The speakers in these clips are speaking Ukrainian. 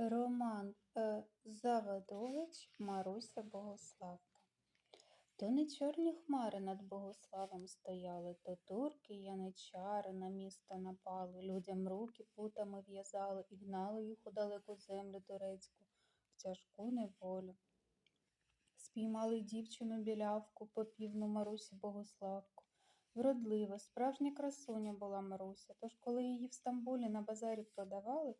Роман е, Заводович, Маруся Богославка. То не чорні хмари над Богославом стояли, то турки, яничари на місто напали, людям руки путами в'язали і гнали їх у далеку землю турецьку, в тяжку неволю. Спіймали дівчину білявку, попівну Марусю Богославку. Вродлива, справжня красуня була Маруся, тож коли її в Стамбулі на базарі продавали,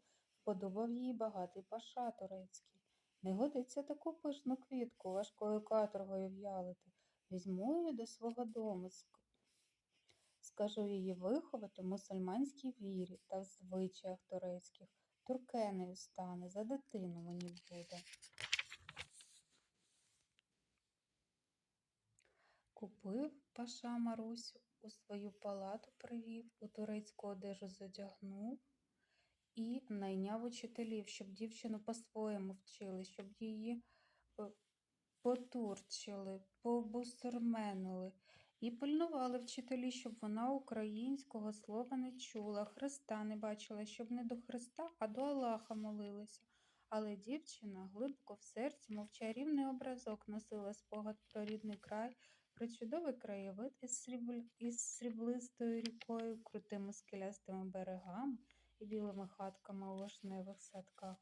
вподобав її багатий паша турецький. Не годиться таку пишну квітку важкою каторгою в'ялити. Візьму її до свого дому, скажу її виховати в мусульманській вірі та в звичаях турецьких. Туркенею стане, за дитину мені буде. Купив паша Марусю, у свою палату привів, у турецьку одежу задягнув і найняв учителів, щоб дівчину по-своєму вчили, щоб її е, потурчили, побусурменили. І пильнували вчителі, щоб вона українського слова не чула, Христа не бачила, щоб не до Христа, а до Аллаха молилася. Але дівчина глибоко в серці, мов чарівний образок, носила спогад про рідний край, про чудовий краєвид із, срібл... із сріблистою рікою, крутими скелястими берегами і білими хатками у вишневих садках.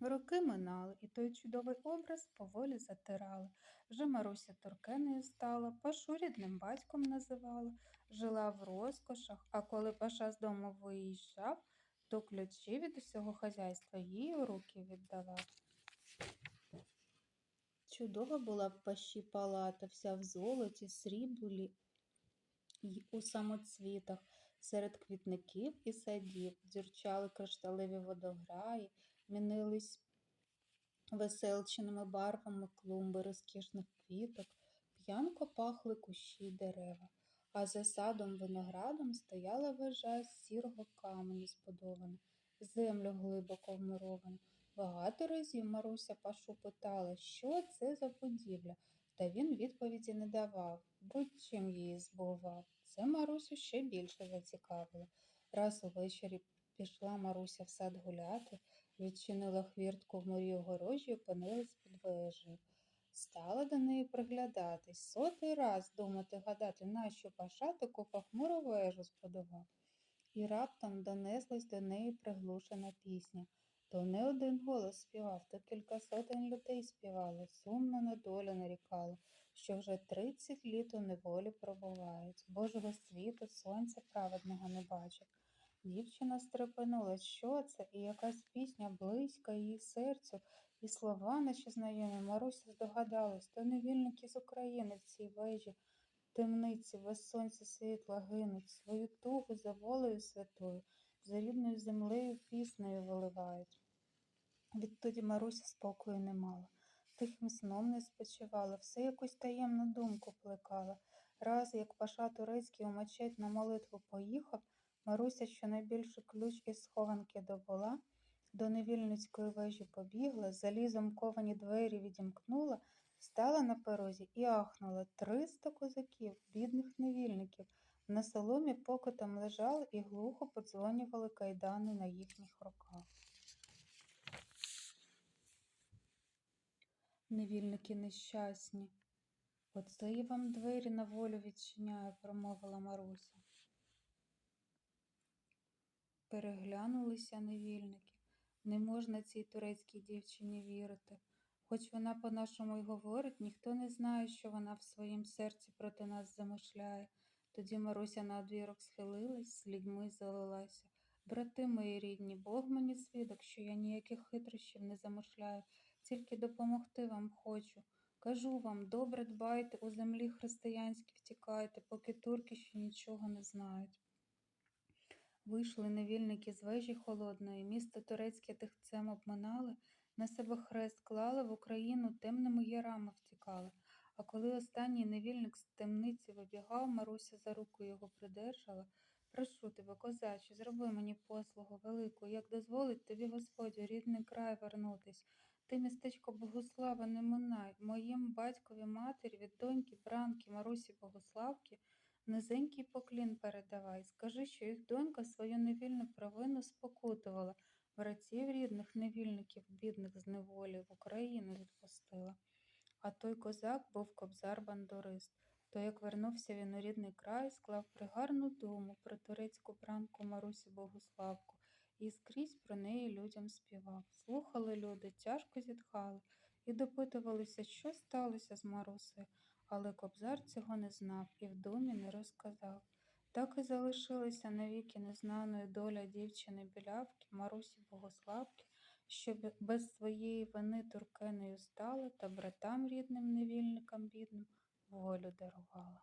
Роки минали, і той чудовий образ поволі затирали. Вже Маруся Туркенею стала, пашу рідним батьком називала, жила в розкошах, а коли паша з дому виїжджав, то ключі від усього хазяйства їй у руки віддавав. Чудова була в пащі палата, вся в золоті, сріблі й у самоцвітах, серед квітників і садів, дзюрчали кришталеві водограї, мінились веселченими барвами клумби розкішних квіток, п'янко пахли кущі й дерева, а за садом виноградом стояла вежа з сірого каменю збудована, землю глибоко вмурована. Багато разів Маруся Пашу питала, що це за будівля, та він відповіді не давав, будь-чим її збував. Це Марусю ще більше зацікавило. Раз увечері пішла Маруся в сад гуляти, відчинила хвіртку в морі огорожі і опинилась під вежею. Стала до неї приглядатись, сотий раз думати гадати, нащо паша таку похмуру вежу збудував. І раптом донеслась до неї приглушена пісня. То не один голос співав, то кілька сотень людей співали, сумно на долю нарікало, що вже тридцять літ у неволі пробувають, Божого світу, сонця праведного не бачать. Дівчина стрепенулась, що це, і якась пісня близька її серцю, і слова наші знайомі. Маруся здогадалась, то невільники з України в цій вежі, темниці, без сонця світла гинуть, свою тугу за волею святою, за рідною землею піснею виливають. Відтоді Маруся спокою не мала. Тихим сном не спочивала, все якусь таємну думку плекала. Раз, як паша турецький у мечеть на молитву поїхав, Маруся щонайбільше ключ із схованки добула, до невільницької вежі побігла, залізом ковані двері відімкнула, стала на порозі і ахнула триста козаків, бідних невільників. На соломі покотом лежали і глухо подзвонювали кайдани на їхніх руках. Невільники нещасні. Оце я вам двері на волю відчиняю, промовила Маруся. Переглянулися невільники. Не можна цій турецькій дівчині вірити. Хоч вона по-нашому й говорить, ніхто не знає, що вона в своїм серці проти нас замишляє. Тоді Маруся на одвірок схилилась, слідьми залилася. Брати мої рідні, Бог мені свідок, що я ніяких хитрощів не замишляю, тільки допомогти вам хочу. Кажу вам, добре дбайте, у землі християнські втікайте, поки турки ще нічого не знають. Вийшли невільники з вежі холодної, місто турецьке тихцем обминали, на себе хрест клали, в Україну темними ярами втікали. А коли останній невільник з темниці вибігав, Маруся за руку його придержала. Прошу тебе, козаче, зроби мені послугу велику, як дозволить тобі Господь у рідний край вернутись. Ти, містечко Богослава, не минай, моїм батькові матері від доньки Бранки Марусі Богославки низенький поклін передавай. Скажи, що їх донька свою невільну провину спокутувала. братів рідних, невільників, бідних з неволі в Україну відпустила. А той козак був кобзар бандурист. То як вернувся він у рідний край, склав пригарну думу про турецьку бранку Марусі Богуславку і скрізь про неї людям співав. Слухали люди, тяжко зітхали і допитувалися, що сталося з Марусею, але кобзар цього не знав і в думі не розказав. Так і залишилася навіки незнаною доля дівчини білявки Марусі Богославки, що без своєї вини туркенею стала та братам рідним невільникам бідним волю дарувала.